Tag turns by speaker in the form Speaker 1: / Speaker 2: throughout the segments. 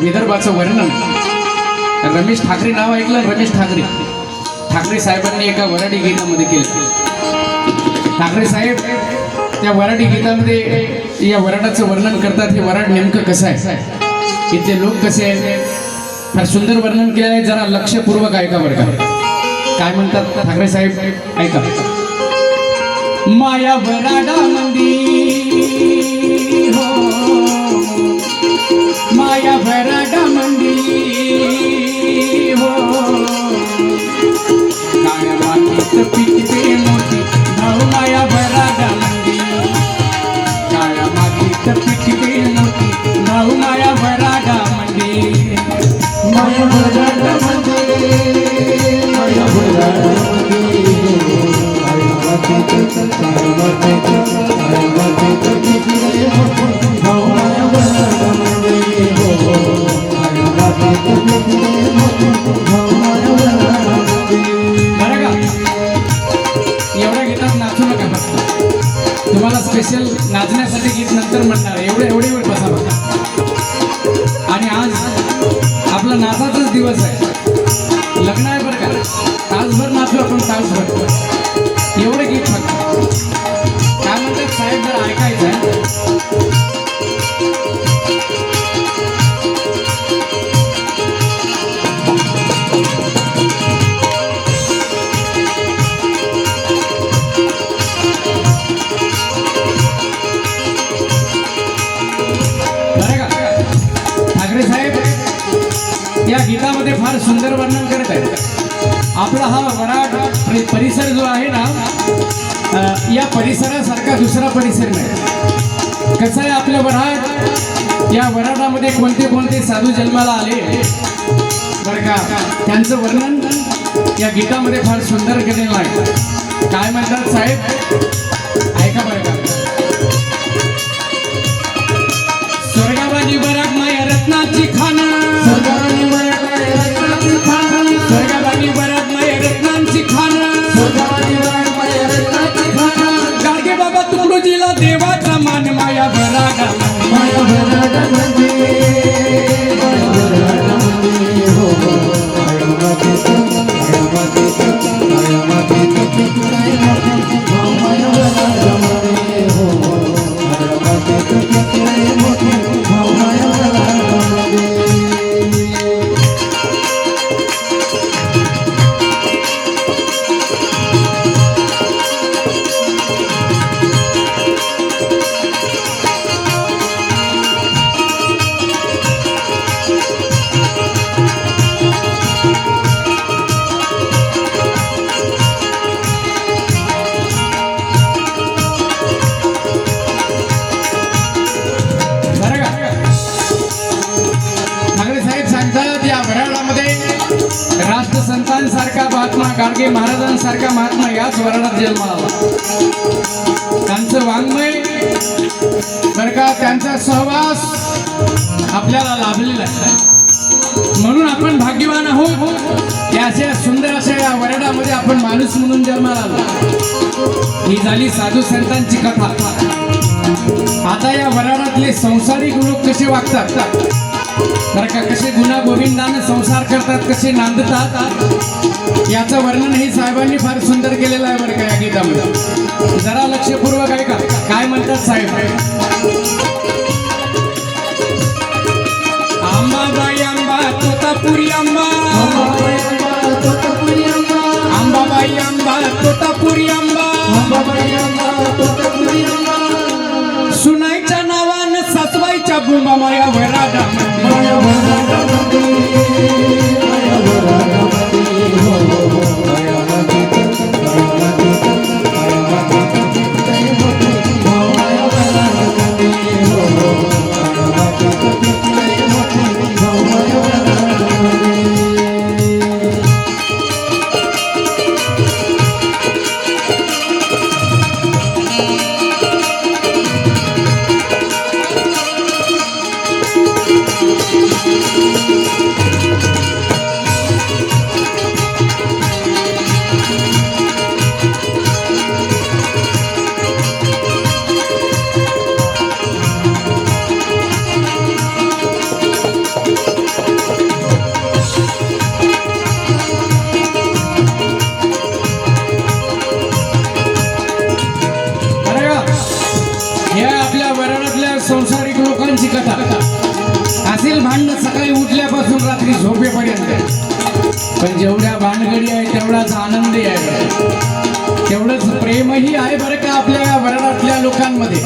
Speaker 1: विदर्भाचं वर्णन. रमेश ठाकरे नाव ऐकलं रमेश ठाकरे? ठाकरे साहेबांनी एका वराडी गीतामध्ये केलं. ठाकरे साहेब त्या वराडी गीतामध्ये या वराडाचं वर्णन करतात हे वराड नेमकं कसं आहे? इथले लोक कसे आहेत? फार सुंदर वर्णन केलं आहे जरा लक्षपूर्वक ऐका बरं का. काय म्हणतात ठाकरे साहेब? ऐका. माया वराडा हो माया भराडा मंदी हो काळ्या पिकते मोठी भाऊ माया भराडा मंदी काळ्या पिकते मोठी भाऊ माया भराडा मंदी
Speaker 2: माया
Speaker 1: आपण सांग आपण एवढं गीत फक्त काय साहेब जर ऐकायचं ठाकरे साहेब या गीतामध्ये फार सुंदर वर्णन करत आहेत आपला हा वराड परिसर जो आहे ना या परिसरासारखा दुसरा परिसर नाही. कसं आहे आपलं वराड या वराडामध्ये कोणते कोणते साधू जन्माला आले? बरं का? त्यांचं वर्णन या गीतामध्ये फार सुंदर केलेलं आहे. काय म्हणतात साहेब? ऐका बरं का. महात्मा याच वर्णात जन्माला त्यांचं वाङ्मय बरं का त्यांचा सहवास आपल्याला लाभलेला आहे. म्हणून आपण भाग्यवान आहोत. या अशा सुंदर अशा या वराडामध्ये आपण माणूस म्हणून जन्माला आलो. ही झाली साधू संतांची कथा. आता या वराडातले संसारिक लोक कसे वागतात? बरं का कसे गुन्हा गोविंदानं संसार करतात कसे नांदतात. याचं वर्णन हे साहेबांनी फार सुंदर केलेलं आहे बरं का या गीतामध्ये. जरा लक्षपूर्वक आहे का काय म्हणतात साहेब? आंबाबाई आंबा तोतापुरी आंबा आंबाबाई आंबा तोतापुरी आंबा सुनाईच्या नावानं सासवाईच्या बुंबा माया वराडा प्रेमही आहे बरं का आपल्या या वराडातल्या लोकांमध्ये.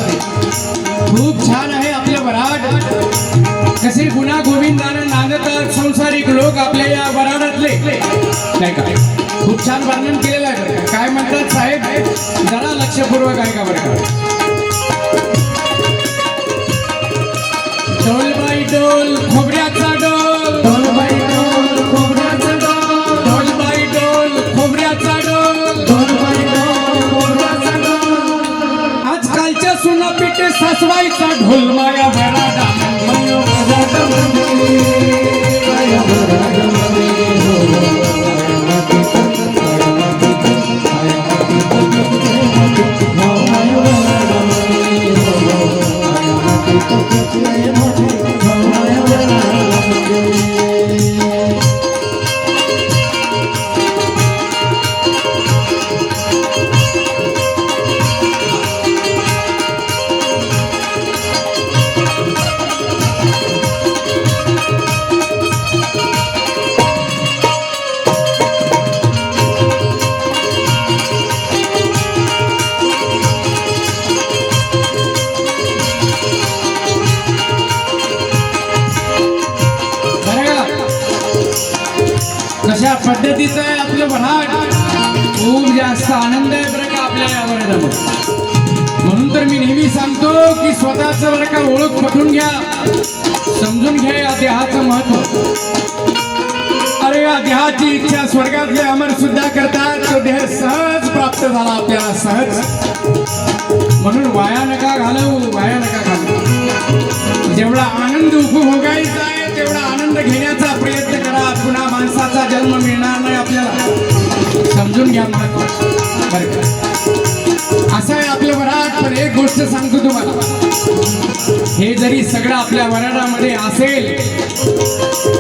Speaker 1: खूप छान आहे आपलं वराड. कसे गुन्हा गोविंदानं नांदतात संसारिक लोक आपल्या या वराडातले. नाही का? खूप छान वर्णन केलेलं आहे काय म्हणतात साहेब? जरा लक्षपूर्वक आहे का बरं का. डोल बाई डोल खोबऱ्याचा सुना सासवाईचा ढोल माया भराडा पद्धतीचं आहे आपलं वराड खूप जास्त आनंद आहे बरं का आपल्या या वर्गामध्ये. म्हणून तर मी नेहमी सांगतो की स्वतःच बरं का ओळख पटून घ्या. समजून घ्या या देहाचं महत्त्व. अरे या देहाची इच्छा स्वर्गातले अमर सुद्धा करतात. तो देह सहज प्राप्त झाला आपल्याला सहज. म्हणून वाया नका घालवू वाया नका घालवू. जेवढा आनंद उपभोगायचा आहे तेवढा आनंद घेण्याचा प्रयत्न माणसाचा जन्म मिळणार नाही आपल्याला. समजून घ्या महत्त्व बरं. का? असं आहे आपल्या वराड पण एक गोष्ट सांगतो तुम्हाला. हे जरी सगळं आपल्या वराडामध्ये असेल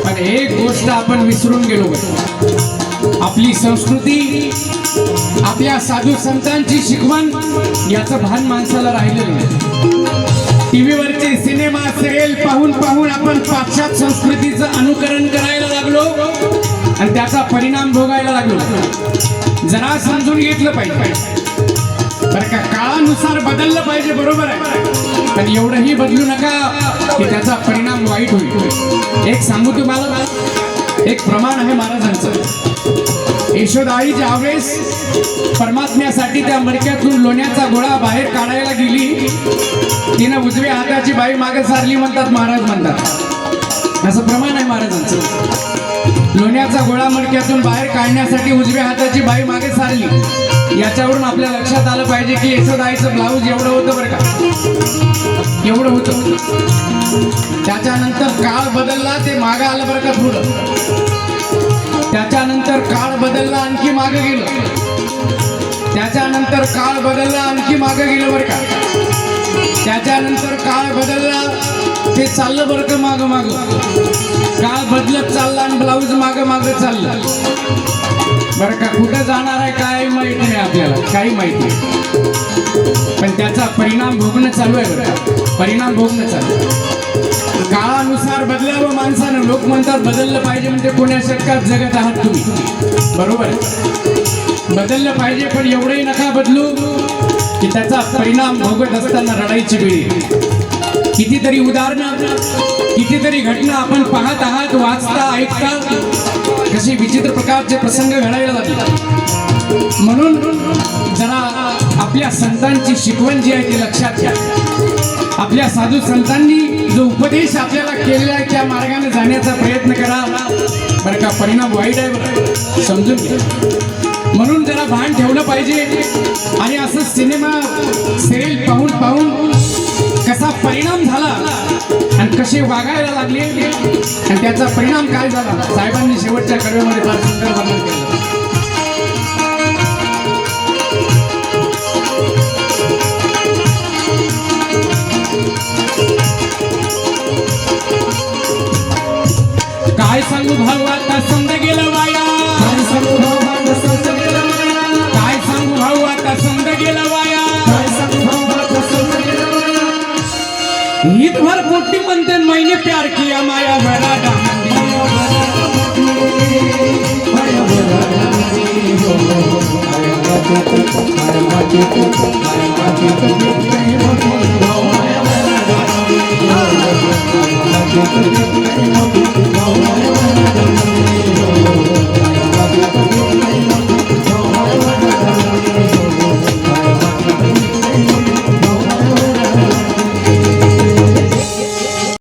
Speaker 1: पण एक गोष्ट आपण विसरून गेलो बरं. आपली संस्कृती आपल्या साधू संतांची शिकवण याचं भान माणसाला राहिलेलं नाही. टीव्हीवरचे सिनेमा सिरियल पाहून पाहून आपण पाश्चात संस्कृतीचं अनुकरण करा त्याचा परिणाम भोगायला लागलो. जरा समजून घेतलं पाहिजे. बरं का काळानुसार बदललं पाहिजे बरोबर आहे. पण एवढंही बदलू नका की त्याचा परिणाम वाईट होईल. एक सांगू तुम्हाला? एक प्रमाण आहे महाराजांचं. यशोदाई ज्यावेळेस परमात्म्यासाठी त्या मडक्यातून लोण्याचा गोळा बाहेर काढायला गेली तिनं उजव्या हाताची बाई मागे सारली म्हणतात महाराज म्हणतात. असं प्रमाण आहे महाराजांचं. लोण्याचा गोळा मडक्यातून बाहेर काढण्यासाठी उजव्या हाताची बाई मागे सारली. याच्यावरून आपल्या लक्षात आलं पाहिजे की यशोदाईचं ब्लाऊज एवढं होतं बरं का. एवढं होतं. त्याच्यानंतर काळ बदलला ते मागं आलं बरं का थोडं त्याच्यानंतर काळ बदलला आणखी मागं गेलं. त्याच्यानंतर काळ बदलला आणखी मागं गेलं बरं का. त्याच्यानंतर काळ बदलला ते चाललं बरं का मागं मागं? काल बदलत चालला आणि ब्लाऊज मागं मागं चाललं. बरं का कुठं जाणार आहे काय माहीत नाही आपल्याला काही माहीत नाही. पण त्याचा परिणाम भोगणं चालू आहे बरं परिणाम भोगणं चालू आहे. काळानुसार बदलावं माणसानं. लोक म्हणतात बदललं पाहिजे म्हणजे कोण्या शतकात जगत आहात तुम्ही. बरोबर बदललं पाहिजे पण एवढंही नका बदलू की त्याचा परिणाम भोगत असताना रडायची वेळ येईल. कितीतरी उदाहरणं कितीतरी घटना आपण पाहत आहात वाचता ऐकता. कसे विचित्र प्रकारचे प्रसंग घडायला लागले. म्हणून जरा आपल्या संतांची शिकवण जी आहे ती लक्षात घ्या. आपल्या साधू संतांनी जो उपदेश आपल्याला केलेला आहे त्या मार्गाने जाण्याचा प्रयत्न करा. बरं का परिणाम वाईट आहे बरं. समजून घ्या. म्हणून जरा भान ठेवलं पाहिजे. आणि असं सिनेमा सिरियल पाहून पाहून कसा परिणाम झाला आणि कसे वागायला लागले आणि त्याचा परिणाम काय झाला? साहेबांनी शेवटच्या कडव्यामध्ये फार सुंदर वर्णन केलं. काय सांगू भाऊ आता समज गेलं वाया?
Speaker 2: सारखी माया वराडा
Speaker 3: Thank you.